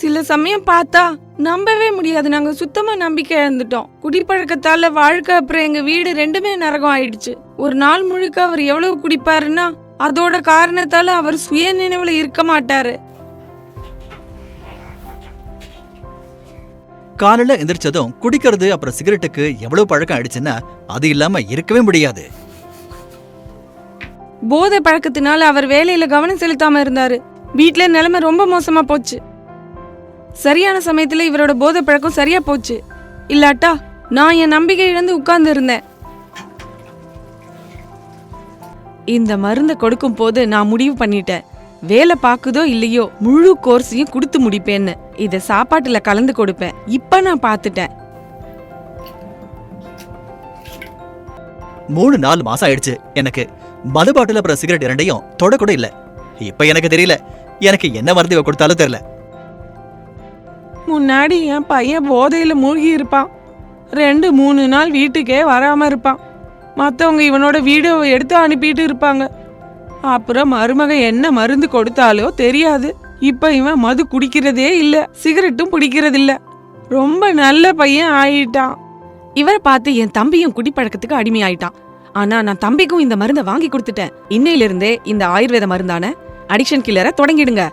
சில சமயம் பார்த்தா நம்பவே முடியாது. நாங்க சுத்தமா நம்பிக்கை இழந்துட்டோம். குடிப்பழக்கத்தால வாழ்க்கை அப்புறம் எங்க வீடு ரெண்டுமே நரகம் ஆயிடுச்சு. ஒரு நாள் முழுக்க அவர் எவ்வளவு குடிப்பாருன்னா அதோட காரணத்தால அவர் சுய நினைவுல இருக்க மாட்டாரு. காலையில எந்திரிச்சதும் குடிக்கிறது அப்புறம் சிகரெட்டுக்கு எவ்வளவு பழக்கம் ஆயிடுச்சுன்னா அது இல்லாம இருக்கவே முடியாது. போதை பழக்கத்தினால அவர் வேலையில கவனம் செலுத்தாம இருந்தாரு. வீட்டுல நிலைமை ரொம்ப மோசமா போச்சு. சரியான சமயத்துல இவரோட போதை பழக்கம் சரியா போச்சு. இல்லாட்டா நான் என் நம்பிக்கை இழந்து உட்கார்ந்து இருந்தேன் இந்த மருந்தை கொடுக்கும் போது நான் முடிவு பண்ணிட்டேன். வேலை பாக்குதோ இல்லையோ முழு கோர்ஸையும் கொடுத்து முடிப்பேன்னு. இதை சாப்பாட்டுல கலந்து கொடுப்பேன். இப்ப நான் பார்த்துட்டேன். மூணு நாலு மாசம் ஆயிடுச்சு. எனக்கு மது பாட்டில் அப்புறம் சிகரெட் இரண்டையும் தொடக்கூட இல்லை. இப்போ இப்ப எனக்கு தெரியல. எனக்கு என்ன மருந்து இவ கொடுத்தாலும் தெரியல. முன்னாடி என் பையன் போதையில மூழ்கி இருப்பான். ரெண்டு மூணு நாள் வீட்டுக்கே வராம இருப்பான். மற்றவங்க இவனோட வீடியோவை எடுத்து அனுப்பிட்டு இருப்பாங்க. அப்புறம் மருமக என்ன மருந்து கொடுத்தாலோ தெரியாது. இப்ப இவன் மது குடிக்கிறதே இல்ல. சிகரெட்டும் பிடிக்கிறதில்ல. ரொம்ப நல்ல பையன் ஆயிட்டான். இவரை பார்த்து என் தம்பியும் குடிப்பழக்கத்துக்கு அடிமையாயிட்டான். ஆனா நான் தம்பிக்கும் இந்த மருந்தை வாங்கி கொடுத்துட்டேன். இன்னையிலிருந்தே இந்த ஆயுர்வேத மருந்தான அடிக்ஷன் கில்லரை தொடங்கிடுங்க.